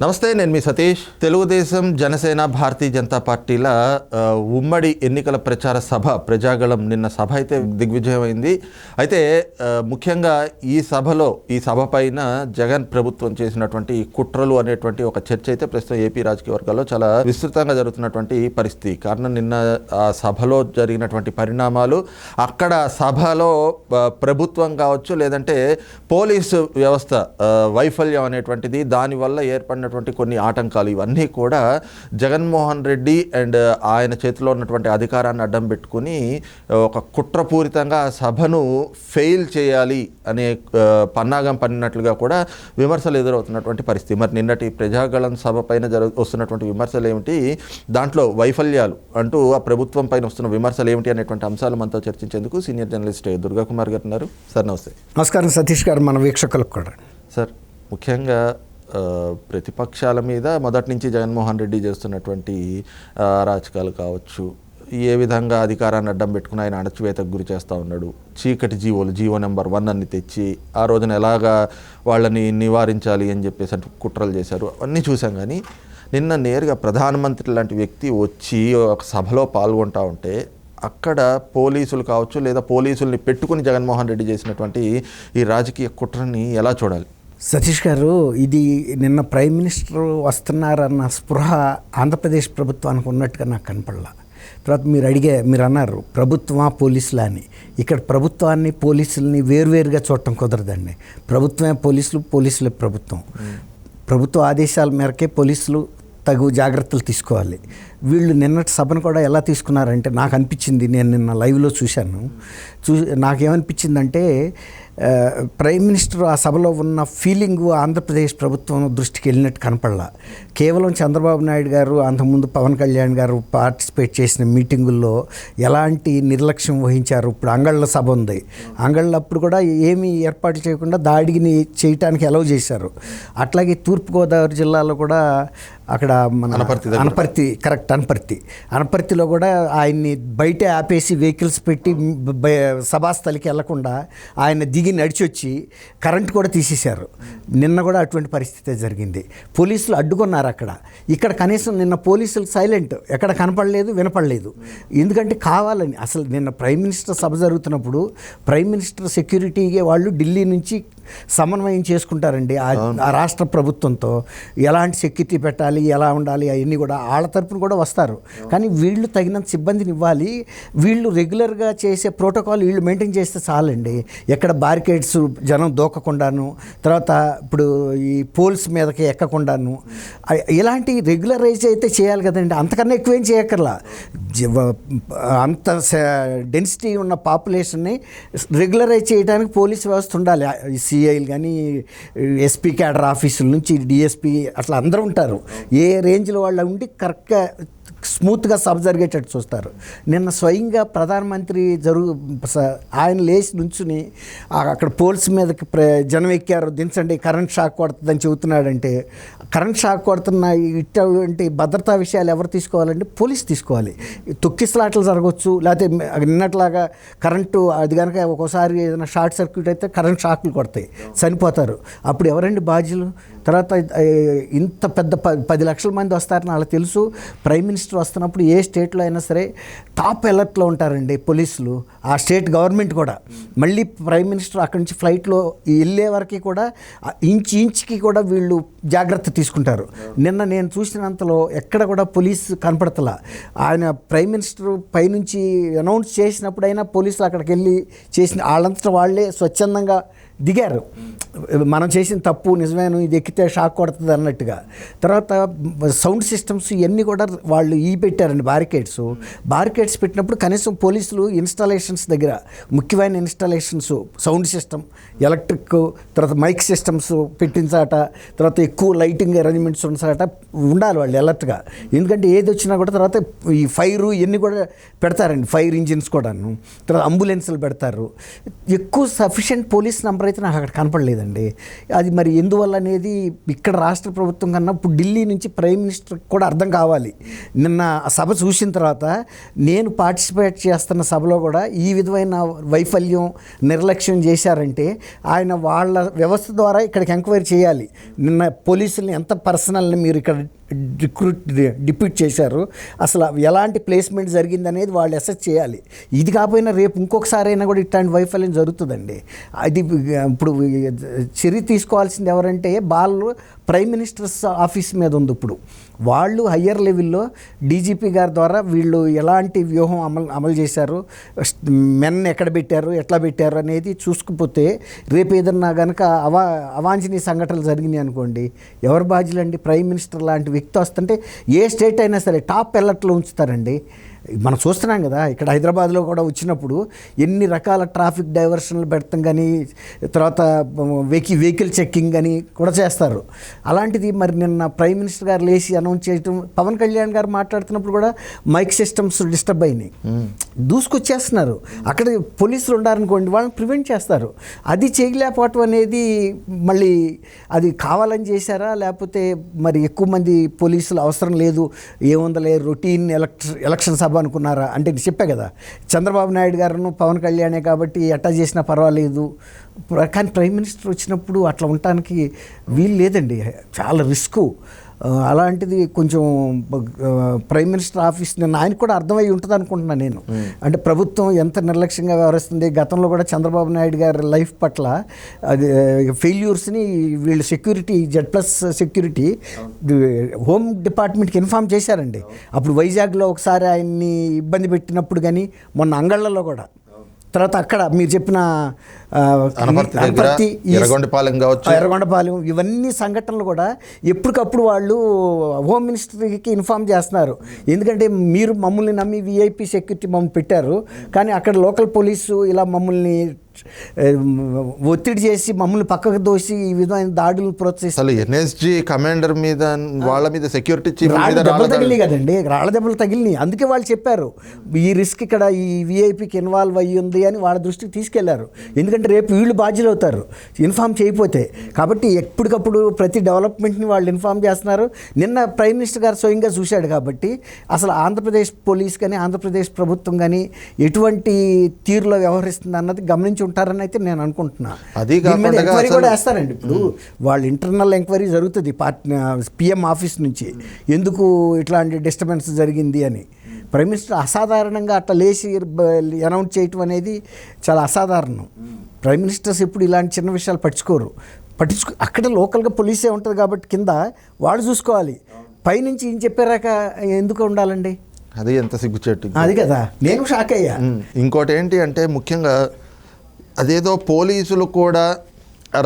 నమస్తే నేను మీ సతీష్. తెలుగుదేశం జనసేన భారతీయ జనతా పార్టీల ఉమ్మడి ఎన్నికల ప్రచార సభ ప్రజాగళం నిన్న సభ అయితే దిగ్విజయమైంది. అయితే ముఖ్యంగా ఈ సభలో ఈ సభ పైన జగన్ ప్రభుత్వం చేసినటువంటి కుట్రలు అనేటువంటి ఒక చర్చ అయితే ప్రస్తుతం ఏపీ రాజకీయ వర్గాల్లో చాలా విస్తృతంగా జరుగుతున్నటువంటి పరిస్థితి. కారణం నిన్న ఆ సభలో జరిగినటువంటి పరిణామాలు అక్కడ సభలో ప్రభుత్వం కావచ్చు లేదంటే పోలీసు వ్యవస్థ వైఫల్యం అనేటువంటిది దానివల్ల ఏర్పడినటువంటి కొన్ని ఆటంకాలు ఇవన్నీ కూడా జగన్మోహన్ రెడ్డి అండ్ ఆయన చేతిలో ఉన్నటువంటి అధికారాన్ని అడ్డం పెట్టుకుని ఒక కుట్రపూరితంగా ఆ సభను ఫెయిల్ చేయాలి అనే పన్నాగం పన్నినట్లుగా కూడా విమర్శలు ఎదురవుతున్నటువంటి పరిస్థితి. మరి నిన్నటి ప్రజాగళం సభ పైన జరు వస్తున్నటువంటి విమర్శలు ఏమిటి? దాంట్లో వైఫల్యాలు అంటూ ఆ ప్రభుత్వం పైన వస్తున్న విమర్శలు ఏమిటి అనేటువంటి అంశాలు మనతో చర్చించేందుకు సీనియర్ జర్నలిస్ట్ దుర్గా కుమార్ గారు ఉన్నారు. సార్ నమస్తే. నమస్కారం సతీష్ గారు మన వీక్షకులకు కూడా. సార్ ముఖ్యంగా ప్రతిపక్షాల మీద మొదటి నుంచి జగన్మోహన్ రెడ్డి చేస్తున్నటువంటి అరాచకాలు కావచ్చు ఏ విధంగా అధికారాన్ని అడ్డం పెట్టుకుని ఆయన అణచివేతకు గురి చేస్తూ ఉన్నాడు చీకటి జీవోలు జీవో నెంబర్ వన్ అన్ని తెచ్చి ఆ రోజున ఎలాగా వాళ్ళని నివారించాలి అని చెప్పేసి అంటే కుట్రలు చేశారు అవన్నీ చూసాం కానీ నిన్న నేరుగా ప్రధానమంత్రి లాంటి వ్యక్తి వచ్చి ఒక సభలో పాల్గొంటా ఉంటే అక్కడ పోలీసులు కావచ్చు లేదా పోలీసుల్ని పెట్టుకుని జగన్మోహన్ రెడ్డి చేసినటువంటి ఈ రాజకీయ కుట్రని ఎలా చూడాలి? సతీష్ గారు ఇది నిన్న ప్రైమ్ మినిస్టర్ వస్తున్నారన్న స్పృహ ఆంధ్రప్రదేశ్ ప్రభుత్వానికి ఉన్నట్టుగా నాకు కనపడలా. తర్వాత మీరు అడిగే మీరు అన్నారు ప్రభుత్వమా పోలీసులా అని. ఇక్కడ ప్రభుత్వాన్ని పోలీసుల్ని వేరువేరుగా చూడటం కుదరదండి. ప్రభుత్వమే పోలీసులు పోలీసులే ప్రభుత్వం. ప్రభుత్వ ఆదేశాల మేరకే పోలీసులు తగు జాగ్రత్తలు తీసుకోవాలి. వీళ్ళు నిన్నటి సభను కూడా ఎలా తీసుకున్నారంటే నాకు అనిపించింది నేను నిన్న లైవ్లో చూశాను. చూ నాకేమనిపించిందంటే ప్రైమ్ మినిస్టర్ ఆ సభలో ఉన్న ఫీలింగ్ ఆంధ్రప్రదేశ్ ప్రభుత్వం దృష్టికి వెళ్ళినట్టు కనపడలా. కేవలం చంద్రబాబు నాయుడు గారు అంతకుముందు పవన్ కళ్యాణ్ గారు పార్టిసిపేట్ చేసిన మీటింగుల్లో ఎలాంటి నిర్లక్ష్యం వహించారు? ఇప్పుడు అంగళ్ళ సభ ఉంది. అంగళ్ళ అప్పుడు కూడా ఏమీ ఏర్పాట్లు చేయకుండా దాడిని చేయటానికి అలౌ చేశారు. అట్లాగే తూర్పుగోదావరి జిల్లాలో కూడా అక్కడ మన అనపర్తి. అనపర్తి కరెక్ట్. అనపర్తి. అనపర్తిలో కూడా ఆయన్ని బయటే ఆపేసి వెహికల్స్ పెట్టి సభాస్థలికి వెళ్ళకుండా ఆయన దిగి నడిచి వచ్చి కరెంట్ కూడా తీసేశారు. నిన్న కూడా అటువంటి పరిస్థితే జరిగింది. పోలీసులు అడ్డుకున్నారు అక్కడ. ఇక్కడ కనీసం నిన్న పోలీసులు సైలెంట్. ఎక్కడ కనపడలేదు వినపడలేదు. ఎందుకంటే కావాలని అసలు నిన్న ప్రైమ్ మినిస్టర్ సభ జరుగుతున్నప్పుడు ప్రైమ్ మినిస్టర్ సెక్యూరిటీగా వాళ్ళు ఢిల్లీ నుంచి సమన్వయం చేసుకుంటారండి. ఆ ఆ రాష్ట్ర ప్రభుత్వంతో ఎలాంటి సెక్యూరిటీ పెట్టాలి ఎలా ఉండాలి అవన్నీ కూడా వాళ్ళ తరపున కూడా వస్తారు. కానీ వీళ్ళు తగినంత సిబ్బందిని ఇవ్వాలి వీళ్ళు రెగ్యులర్గా చేసే ప్రోటోకాల్ వీళ్ళు మెయింటైన్ చేస్తే చాలండి. ఎక్కడ బారికేడ్స్ జనం దూకకుండాను తర్వాత ఇప్పుడు ఈ పోల్స్ మీదకి ఎక్కకుండాను. ఇలాంటి రెగ్యులరైజ్ అయితే చేయాలి కదండి. అంతకన్నా ఎక్కువేం చేయక్కర్లా. అంత డెన్సిటీ ఉన్న పాపులేషన్ని రెగ్యులరైజ్ చేయడానికి పోలీస్ వ్యవస్థ ఉండాలి. సిఐలు కానీ ఎస్పీ క్యాడర్ ఆఫీసుల నుంచి డిఎస్పీ అట్లా అందరూ ఉంటారు. ఏ రేంజ్లో వాళ్ళు ఉండి కరెక్ట్గా స్మూత్గా సభ జరిగేటట్టు చూస్తారు. నిన్న స్వయంగా ప్రధానమంత్రి జరుగు స- ఆయన లేచి నుంచుని అక్కడ పోల్స్ మీదకి ప్ర జనం ఎక్కారు దించండి కరెంట్ షాక్ కొడుతుందని చెబుతున్నాడంటే కరెంట్ షాక్ కొడుతున్న ఇటువంటి భద్రతా విషయాలు ఎవరు తీసుకోవాలంటే పోలీస్ తీసుకోవాలి. తొక్కిసలాట్లు జరగవచ్చు లేకపోతే నిన్నట్లాగా కరెంటు అది కనుక ఒక్కోసారి ఏదైనా షార్ట్ సర్క్యూట్ అయితే కరెంట్ షాక్లు కొడతాయి చనిపోతారు. అప్పుడు ఎవరండి బాధ్యులు? తర్వాత ఇంత పెద్ద ప పది లక్షల మంది వస్తారని వాళ్ళకి తెలుసు. ప్రైమ్ మినిస్టర్ వస్తున్నప్పుడు ఏ స్టేట్లో అయినా సరే టాప్ అలర్ట్లో ఉంటారండి పోలీసులు ఆ స్టేట్ గవర్నమెంట్ కూడా. మళ్ళీ ప్రైమ్ మినిస్టర్ అక్కడి నుంచి ఫ్లైట్లో వెళ్ళే వరకు కూడా ఇంచు ఇంచుకి కూడా వీళ్ళు జాగ్రత్త తీసుకుంటారు. నిన్న నేను చూసినంతలో ఎక్కడ కూడా పోలీస్ కనపడతలా. ఆయన ప్రైమ్ మినిస్టర్ పైనుంచి అనౌన్స్ చేసినప్పుడైనా పోలీసులు అక్కడికి వెళ్ళి చేసిన వాళ్ళంతటా వాళ్ళే స్వచ్ఛందంగా దిగారు. మనం చేసిన తప్పు నిజమేను ఇది ఎక్కితే షాక్ కొడుతుంది అన్నట్టుగా. తర్వాత సౌండ్ సిస్టమ్స్ ఇవన్నీ కూడా వాళ్ళు ఈ పెట్టారండి బారికేడ్స్. బారికేడ్స్ పెట్టినప్పుడు కనీసం పోలీసులు ఇన్స్టాలేషన్స్ దగ్గర ముఖ్యమైన ఇన్స్టాలేషన్స్ సౌండ్ సిస్టమ్ ఎలక్ట్రిక్ తర్వాత మైక్ సిస్టమ్స్ పెట్టించాట తర్వాత ఎక్కువ లైటింగ్ అరేంజ్మెంట్స్ ఉంచాట ఉండాలి వాళ్ళు ఎలర్ట్గా. ఎందుకంటే ఏది వచ్చినా కూడా తర్వాత ఈ ఫైరు ఇవన్నీ కూడా పెడతారండి ఫైర్ ఇంజిన్స్ కూడాను. తర్వాత అంబులెన్స్లు పెడతారు. ఎక్కువ సఫిషియెంట్ పోలీస్ నెంబర్ అయితే నాకు అక్కడ కనపడలేదండి. అది మరి ఎందువల్ల అనేది ఇక్కడ రాష్ట్ర ప్రభుత్వం కన్నా ఇప్పుడు ఢిల్లీ నుంచి ప్రైమ్ మినిస్టర్ కూడా అర్థం కావాలి. నిన్న సభ చూసిన తర్వాత నేను పార్టిసిపేట్ చేస్తున్న సభలో కూడా ఈ విధమైన వైఫల్యం నిర్లక్ష్యం చేశారంటే ఆయన వాళ్ళ వ్యవస్థ ద్వారా ఇక్కడికి ఎంక్వైరీ చేయాలి. నిన్న పోలీసుల్ని ఎంత పర్సనల్ని మీరు ఇక్కడ రిక్రూట్ డిప్యూట్ చేశారు. అసలు ఎలాంటి ప్లేస్మెంట్ జరిగింది అనేది వాళ్ళు అసెస్ చేయాలి. ఇది కాకపోయినా రేపు ఇంకొకసారి అయినా కూడా ఇట్లాంటి వైఫల్యం జరుగుతుందండి. అది ఇప్పుడు చర్య తీసుకోవాల్సింది ఎవరంటే వాళ్ళు ప్రైమ్ మినిస్టర్స్ ఆఫీస్ మీద ఉంది ఇప్పుడు. వాళ్ళు హయ్యర్ లెవెల్లో డీజీపీ గారి ద్వారా వీళ్ళు ఎలాంటి వ్యూహం అమలు అమలు చేశారు? మెన్ ఎక్కడ పెట్టారు? ఎట్లా పెట్టారు? అనేది చూసుకుపోతే రేపు ఏదన్నా కనుక అవా అవాంఛనీయ సంఘటనలు జరిగినాయి అనుకోండి ఎవరు బాధ్యులండి? ప్రైమ్ మినిస్టర్ లాంటి వ్యక్తి వస్తుంటే ఏ స్టేట్ అయినా సరే టాప్ ఎలర్ట్లో ఉంచుతారండి. మనం చూస్తున్నాం కదా ఇక్కడ హైదరాబాద్లో కూడా వచ్చినప్పుడు ఎన్ని రకాల ట్రాఫిక్ డైవర్షన్లు పెడతాం కానీ తర్వాత వెహికల్ వెహికల్ చెక్కింగ్ అని కూడా చేస్తారు. అలాంటిది మరి నిన్న ప్రైమ్ మినిస్టర్ గారు లేచి అనౌన్స్ చేయటం పవన్ కళ్యాణ్ గారు మాట్లాడుతున్నప్పుడు కూడా మైక్ సిస్టమ్స్ డిస్టర్బ్ అయినాయి. దూసుకొచ్చేస్తున్నారు. అక్కడ పోలీసులు ఉండారనుకోండి వాళ్ళని ప్రివెంట్ చేస్తారు. అది చేయలేకపోవటం అనేది మళ్ళీ అది కావాలని చేశారా? లేకపోతే మరి ఎక్కువ మంది పోలీసులు అవసరం లేదు ఏముందలే రొటీన్ ఎలక్ట్ ఎలక్షన్ సభ అనుకున్నారా? అంటే నేను చెప్పా కదా చంద్రబాబు నాయుడు గారును పవన్ కళ్యాణే కాబట్టి ఎట్టా చేసినా పర్వాలేదు. కానీ ప్రైమ్ మినిస్టర్ వచ్చినప్పుడు అట్లా ఉండటానికి వీలు లేదండి. చాలా రిస్క్. అలాంటిది కొంచెం ప్రైమ్ మినిస్టర్ ఆఫీస్ నేను ఆయన కూడా అర్థమై ఉంటుంది అనుకుంటున్నాను నేను. అంటే ప్రభుత్వం ఎంత నిర్లక్ష్యంగా వ్యవహరిస్తుంది గతంలో కూడా చంద్రబాబు నాయుడు గారి లైఫ్ పట్ల అది ఫెయిల్యూర్స్ని వీళ్ళు security Z plus security home డిపార్ట్మెంట్కి ఇన్ఫామ్ చేశారండి. అప్పుడు వైజాగ్లో ఒకసారి ఆయన్ని ఇబ్బంది పెట్టినప్పుడు కానీ మొన్న అంగళ్ళలో కూడా. తర్వాత అక్కడ మీరు చెప్పిన ఎర్రగొండపాలెం కావచ్చు. ఎర్రగొండపాలెం ఇవన్నీ సంఘటనలు కూడా ఎప్పటికప్పుడు వాళ్ళు హోమ్ మినిస్టర్కి ఇన్ఫామ్ చేస్తున్నారు ఎందుకంటే మీరు మమ్మల్ని నమ్మి విఐపి సెక్యూరిటీ మమ్మల్ని పెట్టారు కానీ అక్కడ లోకల్ పోలీసు ఇలా మమ్మల్ని ఒత్తిడి చేసి మమ్మల్ని పక్కకు దోసి ఈ విధమైన దాడులు ప్రోత్సహిస్తారు ఎన్ఎస్జి కమాండర్ మీద వాళ్ళ మీద సెక్యూరిటీ చీఫ్ రాళ్ళ మీద దెబ్బలు తగిలినాయి కదండి. రాళ్ళ దెబ్బలు తగిలినాయి. అందుకే వాళ్ళు చెప్పారు ఈ రిస్క్ ఇక్కడ ఈ విఐపికి ఇన్వాల్వ్ అయ్యి ఉంది అని వాళ్ళ దృష్టికి తీసుకెళ్ళారు. ఎందుకంటే రేపు వీళ్ళు బాధ్యులు అవుతారు. ఇన్ఫామ్ చేయకపోతే. కాబట్టి ఎప్పటికప్పుడు ప్రతి డెవలప్మెంట్ని వాళ్ళు ఇన్ఫామ్ చేస్తున్నారు. నిన్న ప్రైమ్ మినిస్టర్ గారు స్వయంగా చూశాడు కాబట్టి అసలు ఆంధ్రప్రదేశ్ పోలీస్ కానీ ఆంధ్రప్రదేశ్ ప్రభుత్వం కానీ ఎటువంటి తీరులో వ్యవహరిస్తుంది అన్నది గమనించి ఉంటారని అయితే నేను అనుకుంటున్నా. అది ఎంక్వైరీ కూడా వేస్తారండి ఇప్పుడు. వాళ్ళు ఇంటర్నల్ ఎంక్వైరీ జరుగుతుంది పార్టీ పిఎం ఆఫీస్ నుంచి. ఎందుకు ఇట్లాంటి డిస్టర్బెన్స్ జరిగింది అని. ప్రైమ్ మినిస్టర్ అసాధారణంగా అట్లా లేచి అనౌన్స్ చేయటం అనేది చాలా అసాధారణం. ప్రైమ్ మినిస్టర్స్ ఎప్పుడు ఇలాంటి చిన్న విషయాలు పట్టించుకోరు. పట్టించుకో అక్కడ లోకల్గా పోలీసే ఉంటుంది కాబట్టి కింద వాళ్ళు చూసుకోవాలి. పైనుంచి ఏం చెప్పారాక ఎందుకు ఉండాలండి? అది ఎంత సిగ్గుచేటు. అది కదా. నేను షాక్ అయ్యా. ఇంకోటి ఏంటి అంటే ముఖ్యంగా అదేదో పోలీసులు కూడా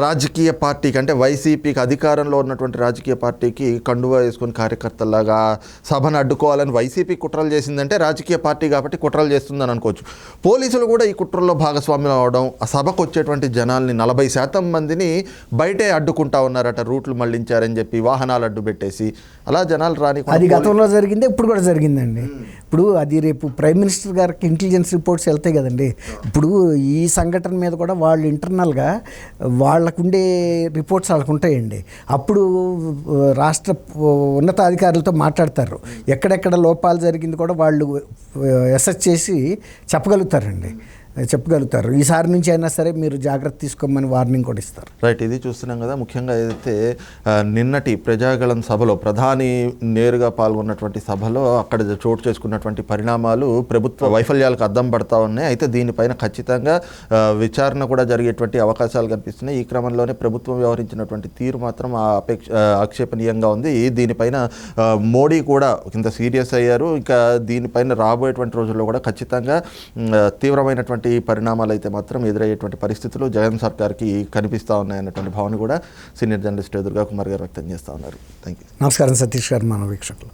రాజకీయ పార్టీకి అంటే వైసీపీకి అధికారంలో ఉన్నటువంటి రాజకీయ పార్టీకి కండువా వేసుకుని కార్యకర్తలాగా సభను అడ్డుకోవాలని వైసీపీ కుట్రలు చేసిందంటే రాజకీయ పార్టీ కాబట్టి కుట్రలు చేస్తుందని అనుకోవచ్చు. పోలీసులు కూడా ఈ కుట్రల్లో భాగస్వామ్యం అవడం ఆ సభకు వచ్చేటువంటి జనాల్ని నలభై శాతం మందిని బయటే అడ్డుకుంటా ఉన్నారట రూట్లు మళ్ళించారని చెప్పి వాహనాలు అడ్డు పెట్టేసి అలా జనాలు రాని అది గతంలో జరిగింది ఇప్పుడు కూడా జరిగిందండి. ఇప్పుడు అది రేపు ప్రైమ్ మినిస్టర్ గారికి ఇంటెలిజెన్స్ రిపోర్ట్స్ వెళ్తాయి కదండి. ఇప్పుడు ఈ సంఘటన మీద కూడా వాళ్ళు ఇంటర్నల్గా వాళ్ళకుండే రిపోర్ట్స్ వాళ్ళకు ఉంటాయండి అప్పుడు రాష్ట్ర ఉన్నతాధికారులతో మాట్లాడతారు. ఎక్కడెక్కడ లోపాలు జరిగింది కూడా వాళ్ళు ఎసెస్ చేసి చెప్పగలుగుతారండి. చెప్పగలుగుతారు. ఈసారి నుంచి అయినా సరే మీరు జాగ్రత్త తీసుకోమని వార్నింగ్ కూడా ఇస్తారు. రైట్ ఇది చూస్తున్నాం కదా. ముఖ్యంగా ఏదైతే నిన్నటి ప్రజాగళం సభలో ప్రధాని నేరుగా పాల్గొన్నటువంటి సభలో అక్కడ చోటు చేసుకున్నటువంటి పరిణామాలు ప్రభుత్వ వైఫల్యాలకు అద్దం పడతా ఉన్నాయి. అయితే దీనిపైన ఖచ్చితంగా విచారణ కూడా జరిగేటువంటి అవకాశాలు కనిపిస్తున్నాయి. ఈ క్రమంలోనే ప్రభుత్వం వ్యవహరించినటువంటి తీరు మాత్రం అపేక్ష ఆక్షేపణీయంగా ఉంది. దీనిపైన మోడీ కూడా ఇంత సీరియస్ అయ్యారు. ఇంకా దీనిపైన రాబోయేటువంటి రోజుల్లో కూడా ఖచ్చితంగా తీవ్రమైనటువంటి ఆ, పరిణామాలు అయితే మాత్రం ఎదురయ్యేటువంటి పరిస్థితులు జగన్ సర్కార్కి కనిపిస్తూ ఉన్నాయన్నటువంటి భావన కూడా సీనియర్ జర్నలిస్ట్ దుర్గా కుమార్ గారు వ్యక్తం చేస్తూ ఉన్నారు. థ్యాంక్ యూ నమస్కారం సతీష్ గారు మన వీక్షకులు.